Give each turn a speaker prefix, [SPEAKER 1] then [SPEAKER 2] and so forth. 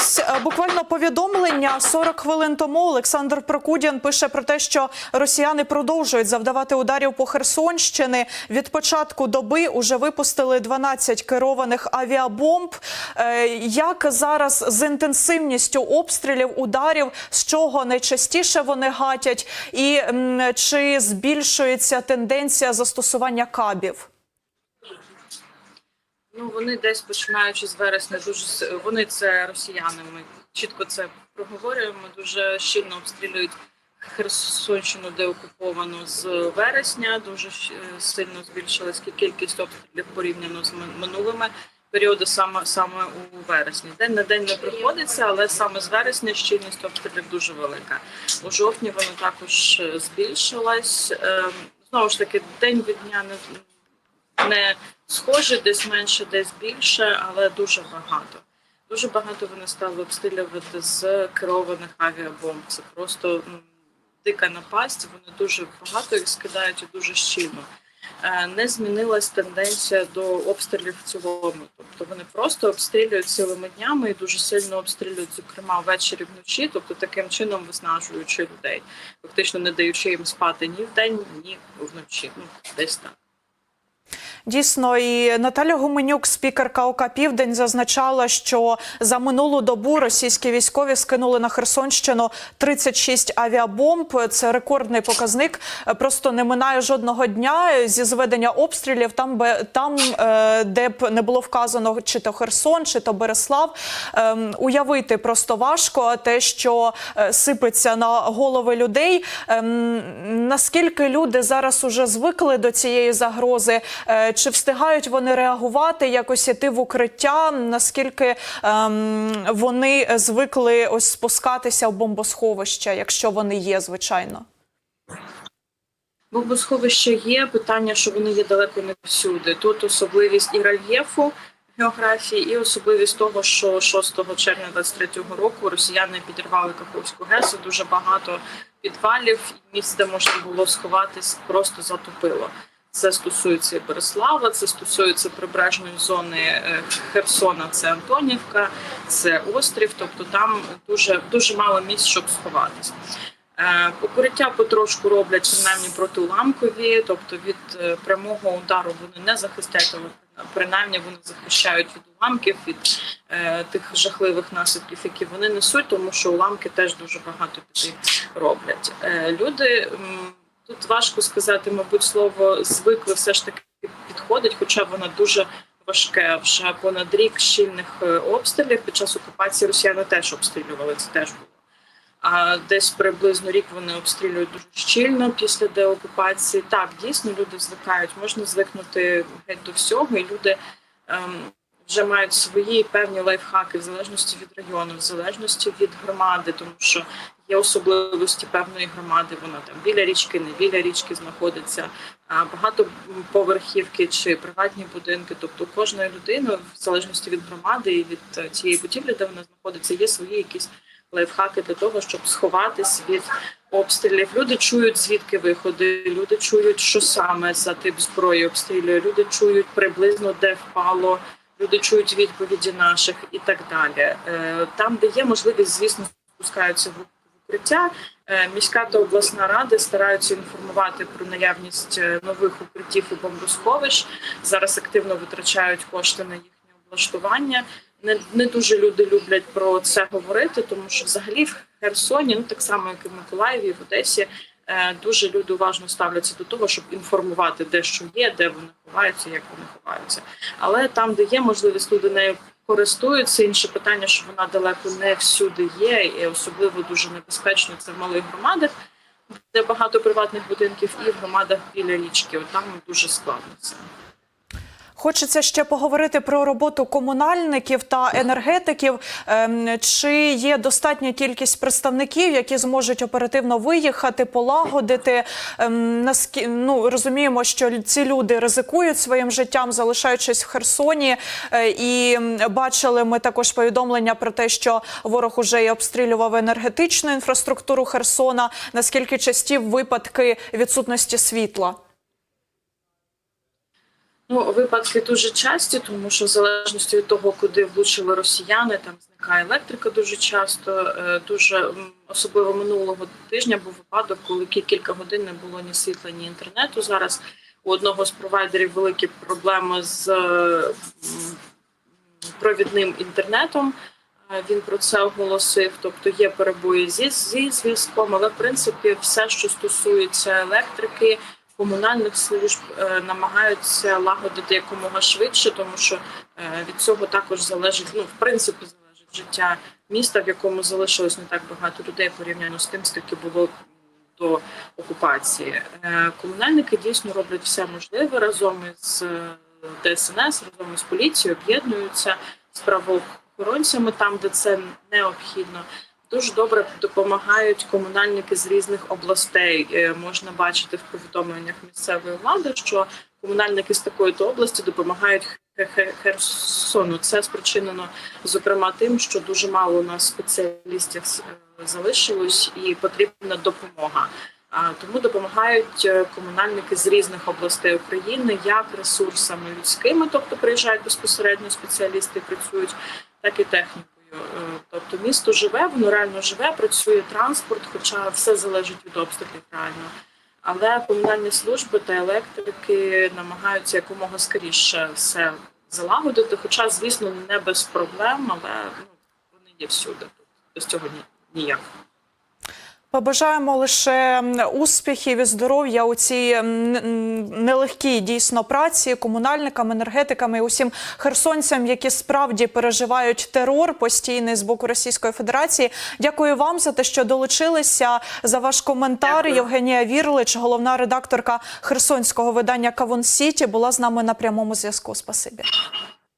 [SPEAKER 1] ось е, буквально повідомлення 40 хвилин тому. Олександр Прокудін пише про те, що росіяни продовжують завдавати ударів по Херсонщини. Від початку доби уже випустили 12 керованих авіабомб. Е, Як зараз з інтенсивністю обстрілів ударів, з чого найчастіше вони гатять, і чи збільшується тенденція застосування кабів?
[SPEAKER 2] Ну вони десь починаючи з вересня, дуже вони це росіяни. Ми чітко це проговорюємо. Дуже щільно обстрілюють Херсонщину, де окуповано з вересня. Дуже е, сильно збільшилась кількість обстрілів порівняно з минулими періоди, саме саме у вересні. День на день не приходиться, але саме з вересня щільність обстрілів дуже велика. У жовтні вона також е, збільшилась. Ем, Знову ж таки, день від дня не не схожі, десь менше, десь більше, але дуже багато. Дуже багато вони стали обстрілювати з керованих авіабомб. Це просто м, дика напасть. Вони дуже багато їх скидають і дуже щільно. Е, Не змінилась тенденція до обстрілів в цілому. Тобто вони просто обстрілюють цілими днями і дуже сильно обстрілюють, зокрема ввечері вночі, тобто таким чином виснажуючи людей, фактично не даючи їм спати ні вдень, ні вночі. Ну десь так.
[SPEAKER 1] Дійсно, і Наталя Гуменюк, спікерка ОК Південь, зазначала, що за минулу добу російські військові скинули на Херсонщину 36 авіабомб. Це рекордний показник. Просто не минає жодного дня зі зведення обстрілів. Там, бе- там е, де б не було вказано, чи то Херсон, чи то Береслав. Ем, Уявити просто важко те, що е, сипеться на голови людей. Ем, Наскільки люди зараз уже звикли до цієї загрози? Чи встигають вони реагувати, якось іти в укриття? Наскільки ем, вони звикли ось спускатися в бомбосховища, якщо вони є, звичайно?
[SPEAKER 2] Бомбосховища є питання, що вони є далеко не всюди. Тут особливість і рельєфу географії, і особливість того, що 6 червня 23-го року росіяни підірвали Каховську ГЕС. і Дуже багато підвалів і місць, де можна було сховатись, просто затопило. Це стосується і Береслава, це стосується прибережної зони е, Херсона. Це Антонівка, це острів. Тобто там дуже дуже мало місць, щоб сховатись. Е, Укриття потрошку роблять принаймні протиуламкові, тобто від е, прямого удару вони не захистять, але принаймні вони захищають від уламків, від е, тих жахливих наслідків, які вони несуть, тому що уламки теж дуже багато біди роблять. Е, люди тут важко сказати, мабуть, слово звикли все ж таки підходить, хоча воно дуже важке. Вже понад рік щільних е, обстрілів під час окупації росіяни теж обстрілювали. Це теж було. А десь приблизно рік вони обстрілюють дуже щільно після деокупації. Так, дійсно люди звикають, можна звикнути геть до всього, і люди ем, вже мають свої певні лайфхаки в залежності від району, в залежності від громади, тому що є особливості певної громади. Вона там біля річки, не біля річки знаходиться. Багато поверхівки чи приватні будинки. Тобто кожної людини, в залежності від громади і від е, тієї будівлі, де вона знаходиться, є свої якісь лайфхаки для того, щоб сховатись від обстрілів. Люди чують звідки виходи, люди чують, що саме за тип зброї обстрілює. Люди чують приблизно де впало. Люди чують відповіді наших і так далі. Е, Там, де є можливість, звісно, спускаються в укриття. Е, Міська та обласна ради стараються інформувати про наявність е, нових укриттів і бомбосховищ. Зараз активно витрачають кошти на їхнє облаштування. Не, не дуже люди люблять про це говорити, тому що взагалі в Херсоні, ну так само як і в Миколаєві, в Одесі, е, дуже люди уважно ставляться до того, щоб інформувати, де що є, де вони ховаються, як вони ховаються. Але там, де є можливість, люди нею користуються. Інше питання, що вона далеко не всюди є, і особливо дуже небезпечно це в малих громадах, де багато приватних будинків, і в громадах біля річки. От там дуже складно це.
[SPEAKER 1] Хочеться ще поговорити про роботу комунальників та енергетиків. Ем, Чи є достатня кількість представників, які зможуть оперативно виїхати, полагодити? Ем, Ну розуміємо, що ці люди ризикують своїм життям, залишаючись в Херсоні. Е, І бачили ми також повідомлення про те, що ворог уже і обстрілював енергетичну інфраструктуру Херсона. Наскільки часті випадки відсутності світла?
[SPEAKER 2] Ну, випадки дуже часті, тому що в залежності від того, куди влучили росіяни, там зникає електрика дуже часто. Е, Дуже особливо минулого тижня був випадок, коли кілька годин не було ні світла, ні інтернету. Зараз у одного з провайдерів великі проблеми з провідним інтернетом. Е, Він про це оголосив. Тобто є перебої зі зв'язком, але в принципі все, що стосується електрики, комунальних служб, е, намагаються лагодити якомога швидше, тому що е, від цього також залежить, ну в принципі, залежить життя міста, в якому залишилось не так багато людей порівняно з тим, скільки було до окупації. Е, Комунальники дійсно роблять все можливе разом із ДСНС, разом із поліцією, об'єднуються з правоохоронцями там, де це необхідно. Дуже добре допомагають комунальники з різних областей. Е, Можна бачити в повідомленнях місцевої влади, що комунальники з такої то області допомагають Хе- Хе- Херсону. Це спричинено зокрема тим, що дуже мало у нас спеціалістів е, залишилось і потрібна допомога. Тому допомагають е, комунальники з різних областей України як ресурсами людськими, тобто приїжджають безпосередньо спеціалісти, працюють, так і технікою. Тобто місто живе, воно реально живе, працює транспорт, хоча все залежить від обстрілів реально. Але комунальні служби та електрики намагаються якомога скоріше все залагодити. Хоча, звісно, не без проблем, але ну, вони є всюди. Тут без цього ні, ніяк.
[SPEAKER 1] Побажаємо лише успіхів і здоров'я у цій нелегкій дійсно праці комунальникам, енергетикам і усім херсонцям, які справді переживають терор постійний з боку Російської Федерації. Дякую вам за те, що долучилися за ваш коментар.
[SPEAKER 2] Дякую.
[SPEAKER 1] Євгенія Вірлич, головна редакторка херсонського видання Кавун Сіті, була з нами на прямому зв'язку. Спасибі.